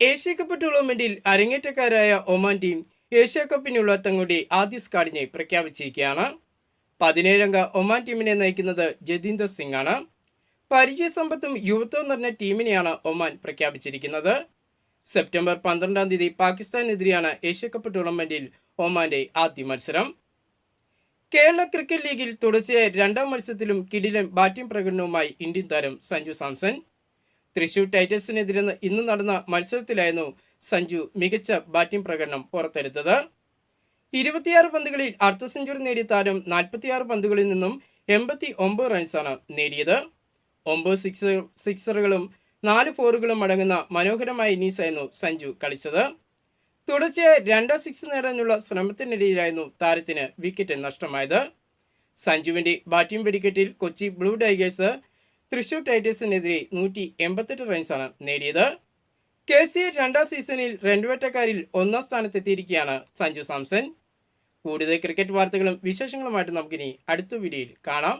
Asia cup ടൂർണമെന്റിൽ അരങ്ങേറ്റക്കാരായ Oman team Asia കപ്പിനുള്ള തങ്ങളുടെ ആദ്യ സ്കാഡിനെ പ്രഖ്യാപിച്ചിരിക്കുകയാണ്. പതിനേഴംഗ ഒമാൻ ടീമിനെ നയിക്കുന്നത് ജതീന്ദർ സിംഗ് ആണ് പരിചയസമ്പത്തും യുവത്വം നിറഞ്ഞ ടീമിനെയാണ് ഒമാൻ പ്രഖ്യാപിച്ചിരിക്കുന്നത്. സെപ്റ്റംബർ പന്ത്രണ്ടാം തീയതി പാകിസ്ഥാനെതിരെയാണ് ഏഷ്യ കപ്പ് ടൂർണമെന്റിൽ ഒമാന്റെ ആദ്യ മത്സരം. കേരള ക്രിക്കറ്റ് ലീഗിൽ തുടർച്ചയായ രണ്ടാം മത്സരത്തിലും കിടിലൻ ബാറ്റിംഗ് പ്രകടനവുമായി ഇന്ത്യൻ താരം സഞ്ജു സാംസൺ തൃശൂർ ടൈറ്റൻസിനെതിരെ ഇന്ന് നടന്ന മത്സരത്തിലായിരുന്നു സഞ്ജു മികച്ച ബാറ്റിംഗ് പ്രകടനം പുറത്തെടുത്തത്. ഇരുപത്തിയാറ് പന്തുകളിൽ അർദ്ധ സെഞ്ചുറി നേടിയ താരം നാൽപ്പത്തിയാറ് പന്തുകളിൽ നിന്നും എൺപത്തി ഒമ്പത് റൺസാണ് നേടിയത്. ഒമ്പത് സിക്സ് സിക്സറുകളും നാല് ഫോറുകളും അടങ്ങുന്ന മനോഹരമായ ഇന്നീസായിരുന്നു സഞ്ജു കളിച്ചത്. തുടർച്ചയായ രണ്ടാം സിക്സ് നേടാനുള്ള ശ്രമത്തിനിടയിലായിരുന്നു താരത്തിന് വിക്കറ്റ് നഷ്ടമായത്. സഞ്ജുവിന്റെ ബാറ്റിംഗ് വെടിക്കെട്ടിൽ കൊച്ചി ബ്ലൂ ടൈഗേഴ്സ് തൃശൂർ ടൈറ്റേഴ്സിനെതിരെ നൂറ്റി എൺപത്തെട്ട് റൺസാണ് നേടിയത്. കെ സി രണ്ടാം സീസണിൽ രണ്ടുവേട്ടക്കാരിൽ ഒന്നാം സ്ഥാനത്തെത്തിയിരിക്കുകയാണ് സഞ്ജു സാംസൺ. കൂടുതൽ ക്രിക്കറ്റ് വാർത്തകളും വിശേഷങ്ങളുമായിട്ട് നമുക്കിനി അടുത്ത വീഡിയോയിൽ കാണാം.